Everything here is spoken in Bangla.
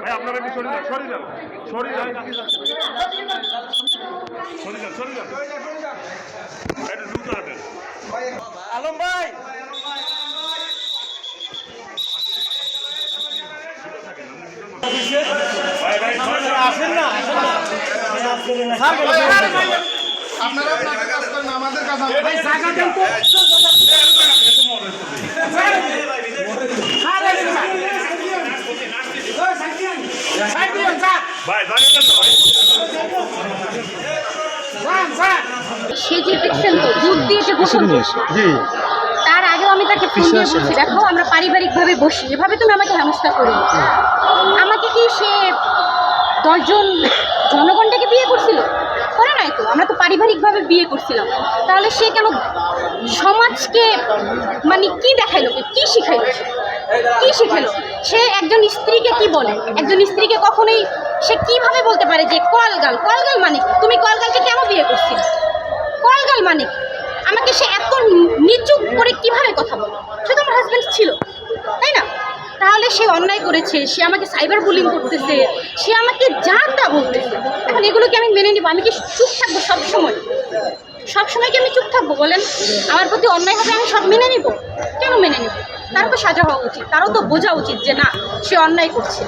ভাই আপনারা একটু সরে যান সরে যান। সরে যান। সরে যান সরে যান। একটু দ্রুত হাঁটেন। আলম ভাই। আসেন না আপনারা আমাদের কাজ আমরা ভাই সে যে দেখছেন তো দুধ দিয়ে গোসল করছে। তার আগেও আমি তাকে ফোন দিয়ে বলছি দেখো আমরা পারিবারিকভাবে বসি এভাবে তুমি আমাকে হেনস্থা করো। আমাকে কি সে দশজন জনগণটাকে বিয়ে করছিল? করে নাই তো আমরা তো পারিবারিকভাবে বিয়ে করছিলাম। তাহলে সে কেন সমাজকে মানে কি দেখাইলো কি শিখাইলো সে? কি শিখাইলো? সে একজন স্ত্রীকে কি বলে? একজন স্ত্রীকে কখনোই সে কীভাবে বলতে পারে যে কলগাল? কলগাল মানে? তুমি কলগালকে কেন বিয়ে করছিলে? কলগাল মানে? আমাকে সে এত নিচু করে কীভাবে কথা বলে সে তো আমার হাজব্যান্ড ছিল, তাই না? তাহলে সে অন্যায় করেছে, সে আমাকে সাইবার বুলিং করতেছে, সে আমাকে যা তা বলতেছে। এখন এগুলোকে আমি মেনে নিব, আমি কি চুপ থাকব সব সময় সব সময় কি আমি চুপ থাকব বলেন? আমার প্রতি অন্যায় হবে, আমি সব মেনে নিব? কেন মেনে নিব? তারও তো সাজা হওয়া উচিত, তারও তো বোঝা উচিত যে না, সে অন্যায় করছে।